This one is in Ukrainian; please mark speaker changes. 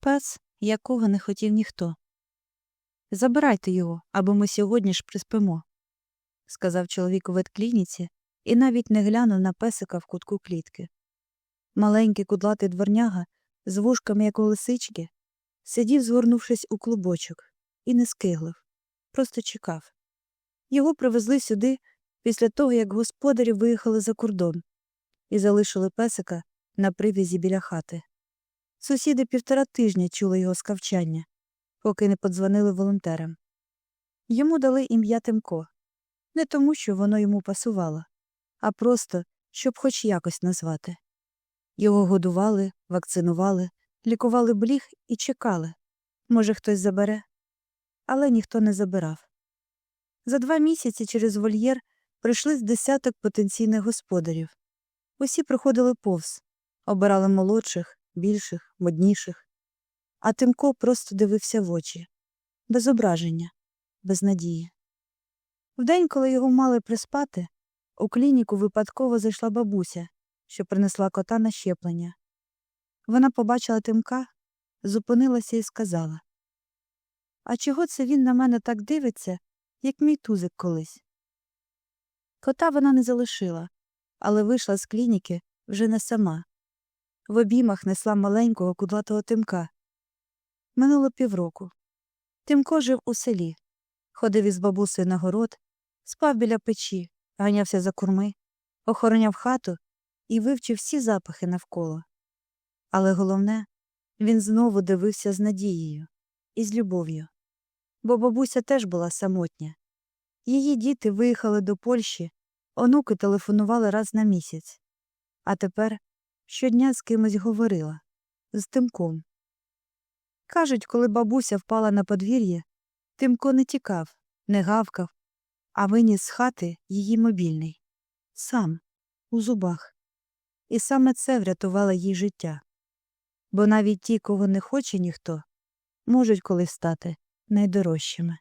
Speaker 1: Пес, якого не хотів ніхто. Забирайте його, або ми сьогодні ж приспимо, сказав чоловік у ветклініці і навіть не глянув на песика в кутку клітки. Маленький кудлатий дворняга з вушками, як у лисички, сидів, згорнувшись у клубочок, і не скиглив, просто чекав. Його привезли сюди після того, як господарі виїхали за кордон і залишили песика на привізі біля хати. Сусіди півтора тижня чули його скавчання, поки не подзвонили волонтерам. Йому дали ім'я Тимко, не тому, що воно йому пасувало, а просто, щоб хоч якось назвати. Його годували, вакцинували, лікували бліг і чекали. Може, хтось забере. Але ніхто не забирав. За два місяці через вольєр прийшли з десяток потенційних господарів. Усі приходили повз, обирали молодших, більших, модніших. А Тимко просто дивився в очі, без ображення, без надії. Вдень, коли його мали приспати, у клініку випадково зайшла бабуся, що принесла кота на щеплення. Вона побачила Тимка, зупинилася і сказала А чого це він на мене так дивиться, як мій тузик колись? Кота вона не залишила, але вийшла з клініки вже не сама. В обіймах несла маленького кудлатого Тимка. Минуло півроку. Тимко жив у селі, ходив із бабусею на город, спав біля печі, ганявся за курми, охороняв хату і вивчив всі запахи навколо. Але головне, він знову дивився з надією і з любов'ю. Бо бабуся теж була самотня. Її діти виїхали до Польщі, онуки телефонували раз на місяць. А тепер щодня з кимось говорила з Тимком. Кажуть, коли бабуся впала на подвір'я, Тимко не тікав, не гавкав, а виніс з хати її мобільний. Сам, у зубах. І саме це врятувало їй життя. Бо навіть ті, кого не хоче ніхто, можуть колись стати найдорожчими.